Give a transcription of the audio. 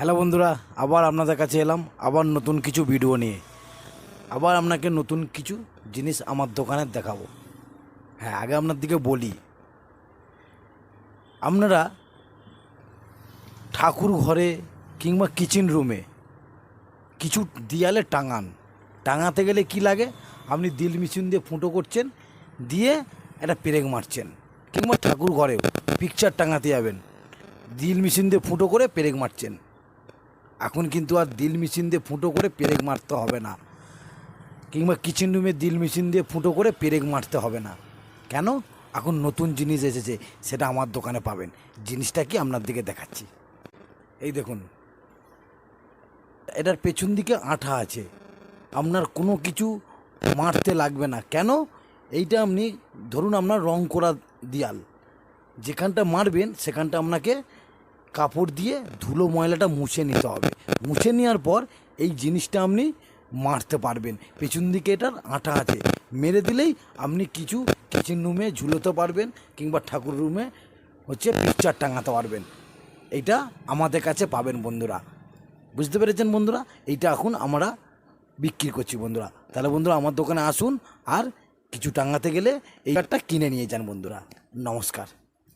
Hello বন্ধুরা, আবার আপনাদের কাছে এলাম, আবার নতুন কিছু ভিডিও নিয়ে। আবার আপনাকে নতুন কিছু জিনিস আমার দোকানে দেখাবো। হ্যাঁ আগে আপনার দিকে বলি। আপনারা ঠাকুর ঘরে কিংবা কিচেন রুমে কিছু দিয়ালে টাঙান। টাঙাতে গেলে কি লাগে? আপনি দিল মেশিন দিয়ে ফুটো করছেন, দিয়ে একটা পেরেক মারছেন। কিংবা ঠাকুর ঘরেও পিকচার টাঙাতে যাবেন। দিল মেশিন দিয়ে ফুটো করে পেরেক মারছেন। এখন কিন্তু আর দিল মেশিন দিয়ে ফুটো করে পেরেক মারতে হবে না। কিংবা কিচেন রুমে দিল মেশিন দিয়ে ফুটো করে পেরেক মারতে হবে না। কেন? এখন নতুন জিনিস এসেছে, সেটা আমার দোকানে পাবেন। জিনিসটা কি আপনার দিকে দেখাচ্ছি। এই দেখুন, এটার পেছন দিকে আঠা আছে। আপনার কোনো কিছু মারতে লাগবে না। কেন? এইটা আপনি ধরুন আপনার রং করা দিয়াল। যেখানটা মারবেন, সেখানটা আপনাকে কাপড় দিয়ে ধুলো ময়লাটা মুছে নিতে হবে। মুছে নেওয়ার পর এই জিনিসটা আপনি মারতে পারবেন। পেছন দিকে এটার আঠা আছে। মেরে দিলেই আপনি কিছু কিচেন রুমে ঝুলোতে পারবেন কিংবা ঠাকুর রুমে হচ্ছে পিকচার টাঙাতে পারবেন। এইটা আমাদের কাছে পাবেন বন্ধুরা। বুঝতে পেরেছেন বন্ধুরা? এইটা এখন আমরা বিক্রি করছি বন্ধুরা। তাহলে বন্ধুরা আমার দোকানে আসুন আর কিছু টাঙাতে গেলে এই কার্ডটা কিনে নিয়ে যান বন্ধুরা। নমস্কার।